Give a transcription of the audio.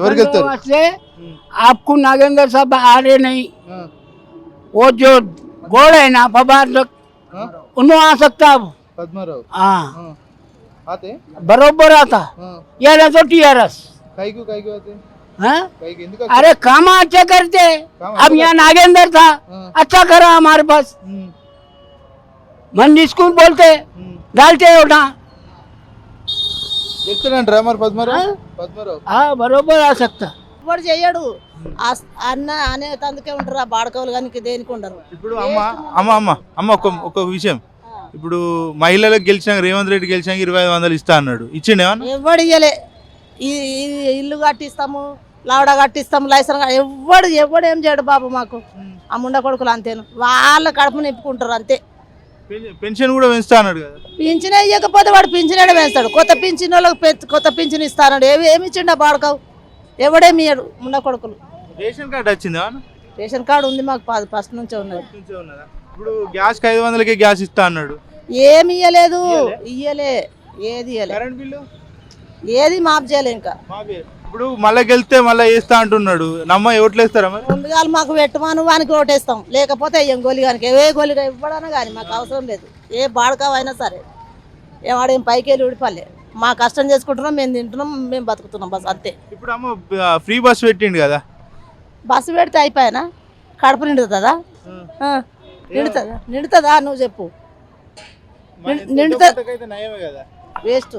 ఎవరికి వెళ్తారు से आपको नागेंद्र साहब आ रहे नहीं ఆ, वो जो गोड़ है ना पबार लोग ఆ, उन्होंने आ सकता अब పద్మారావు हाँ ఆ, ఆతే बरोबर आता ఆ, ये ना तो टीआरएस కైకు కైకు ఆతే हाँ? కైకు ఎందుకు अरे काम अच्छा करते काम अब अच्छा यहाँ नागेंद्र था हाँ। अच्छा करा हमारे पास ఉమ్, मंडी स्कूल बोलते ఉమ్. डालते బరోబర్ ఆ ఇప్పుడు చెయ్యడు అన్న అనే తందుకే ఉంటారు ఆ బాడకవులు కానీ దేనికి ఉండరు. ఇప్పుడు అమ్మ అమ్మ అమ్మ అమ్మ ఒక ఒక విషయం. ఇప్పుడు మహిళలకు గెలిచిన రేవంత్ రెడ్డి గెలిచిన ఇరవై ఐదు వందలు ఇస్తా అన్నాడు. ఇచ్చిండే ఎవడు ఇయ్యలే. ఇల్లు కట్టిస్తాము లావడ కట్టిస్తాము లైసెన్స్ ఎవడు ఎవడు ఏం చేయడు బాబు మాకు. ఆ ముండ కొడుకులు అంతేను. వాళ్ళ కడుపు నింపుకుంటారు అంతే. పెన్షన్ కూడా పెంచుతా అన్నాడు కదా. పింఛన్ ఇవ్వకపోతే వాడు పింఛన్ వేస్తాడు కొత్త పింఛన్ వాళ్ళకి కొత్త పింఛన్ ఇస్తాడు ఏమి ఏమి ఇచ్చిండు బాడకావు? ఎవడేమి ఇయ్యడు? ముండ కొడుకులు. రేషన్ కార్డు వచ్చింది రేషన్ కార్డు ఉంది మాకు ఫస్ట్ నుంచే ఉన్నది? ఇప్పుడు గ్యాస్కి ఐదు వందలకే గ్యాస్ ఇస్తా అన్నాడు. ఏమి ఇయ్యలేదు. ఇయ్యలే? ఏది ఇయ్యలే. Current bill? ఏది మాఫ్ చేయలే ఇంకా. మాఫీ. ఇప్పుడు మళ్ళీ గెలిస్తే మళ్ళీ వేస్తా అంటున్నాడు. నమ్మ ఓట్లేస్తారా మరి? ముందుగా మాకు పెట్టమాను వానికి ఓటేస్తాం. లేకపోతే అయ్యం గోలిగానికి ఏ గోలిగా ఇవ్వడన్నా కానీ మాకు అవసరం లేదు. ఏ బాడకావైనా సరే. ఏ వాడేం పైకి వెళ్ళి ఊడిపల్లే మా కష్టం చేసుకుంటున్నాం మేము తింటున్నాం మేము బతుకుతున్నాం బస్ అంతే. ఇప్పుడు అమ్మ ఫ్రీ బస్ పెట్టిండు కదా? బస్సు పెడితే అయిపోయానా? కడుపు నిండుతుందా? నిండుతుందా? నిండుతుందా? నువ్వు చెప్పు. నిండుతా- వేస్ట్.